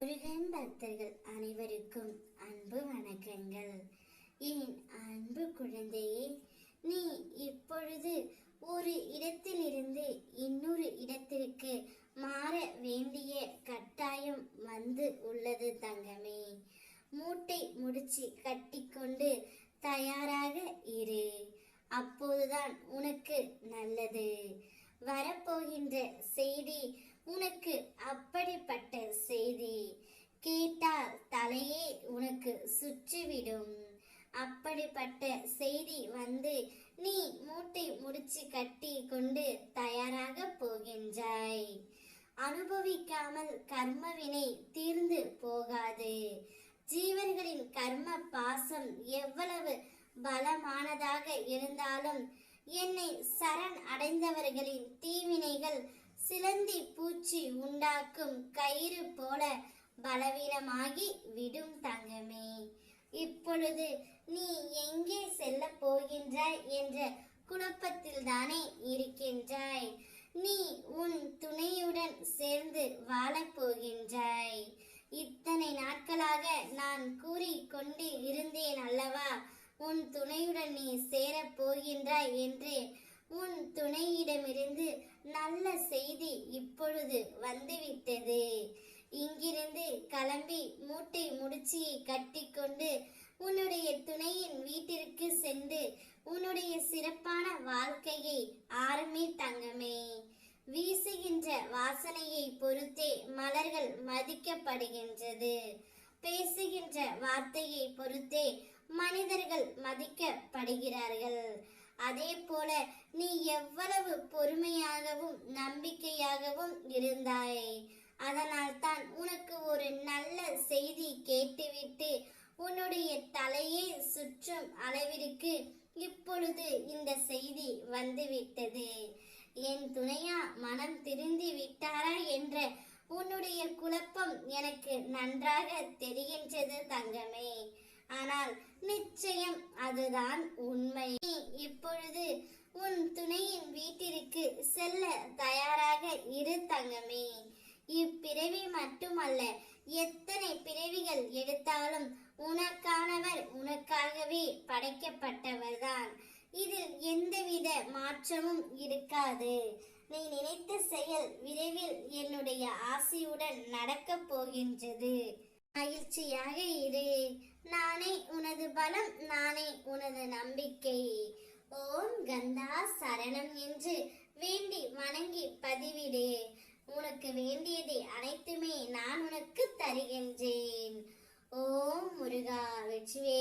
முருகன் பக்தர்கள் அனைவருக்கும் அன்பு வணக்கங்கள். என் அன்பு குழந்தையே நீ இப்பொழுது ஒரு இடத்திலிருந்து இன்னொரு இடத்திற்கு மாற வேண்டிய கட்டாயம் வந்து உள்ளது தங்கமே. மூட்டை முடிச்சு கட்டிக்கொண்டு தயாராக இரு. அப்போதுதான் உனக்கு நல்லது. வரப்போகின்ற செய்தி உனக்கு அப்படிப்பட்ட செய்தி கேட்டால் தலையே உனக்கு சுற்றிவிடும் அப்படிப்பட்ட செய்தி வந்து நீ மூட்டை முடிச்சு கட்டி கொண்டு தயாராக போகின்றாய். அனுபவிக்காமல் கர்மவினை தீர்ந்து போகாது. ஜீவர்களின் கர்ம பாசம் எவ்வளவு பலமானதாக இருந்தாலும் என்னை சரண் அடைந்தவர்களின் தீவினைகள் சிலந்தி பூச்சி உண்டாக்கும் கயிறு போல பலவீனமாகி விடும் தங்கமே. இப்பொழுது நீ எங்கே செல்ல போகின்றாய் என்ற குழப்பத்தில் தானே இருக்கின்றாய். நீ உன் துணையுடன் சேர்ந்து வாழப் போகின்றாய். இத்தனை நாட்களாக நான் கூறிக்கொண்டு இருந்தேன் அல்லவா? உன் துணையுடன் நீ சேரப் போகின்றாய் என்று உன் துணையிடமிருந்து நல்ல செய்தி இப்பொழுது வந்துவிட்டது. இங்கிருந்து கிளம்பி மூட்டை முடிச்சியை கட்டிக்கொண்டு உன்னுடைய துணையின் வீட்டிற்கு சென்று உன்னுடைய சிறப்பான வாழ்க்கையை ஆரம்பி தங்கமே வீசுகின்ற வாசனையை பொறுத்தே மலர்கள் மதிக்கப்படுகின்றது. பேசுகின்ற வார்த்தையை பொறுத்தே மனிதர்கள் மதிக்கப்படுகிறார்கள். அதே போல நீ எவ்வளவு பொறுமையாகவும் நம்பிக்கையாகவும் இருந்தாய் அதனால் தான் உனக்கு ஒரு நல்ல செய்தி கேட்டுவிட்டு உன்னுடைய தலையே சுற்றும் அளவிற்கு இப்பொழுது இந்த செய்தி வந்துவிட்டது. என் துணையா மனம் திருந்தி விட்டாரா என்ற உன்னுடைய குழப்பம் எனக்கு நன்றாக தெரிகின்றது தங்கமே. ஆனால் நிச்சயம் அதுதான் உண்மை. இப்பொழுது உன் துணையின் வீட்டிற்கு செல்ல தயாராக இரு தங்கமே. இப்பிறவி மட்டுமல்ல எத்தனை பிறவிகள் எடுத்தாலும் உனக்கானவர் உனக்காகவே படைக்கப்பட்டவர்தான். இதில் எந்தவித மாற்றமும் இருக்காது. நீ நினைத்த செயல் விரைவில் என்னுடைய ஆசையுடன் நடக்கப் போகின்றது. மகிழ்ச்சியாக இரு. நானே உனது பலம் நானே உனது நம்பிக்கை. ஓம் கந்தா சரணம் என்று வேண்டி வணங்கி பதிவிடு. உனக்கு வேண்டியதை அனைத்துமே நான் உனக்கு தருகின்றேன். ஓம் முருகா வெற்றிவே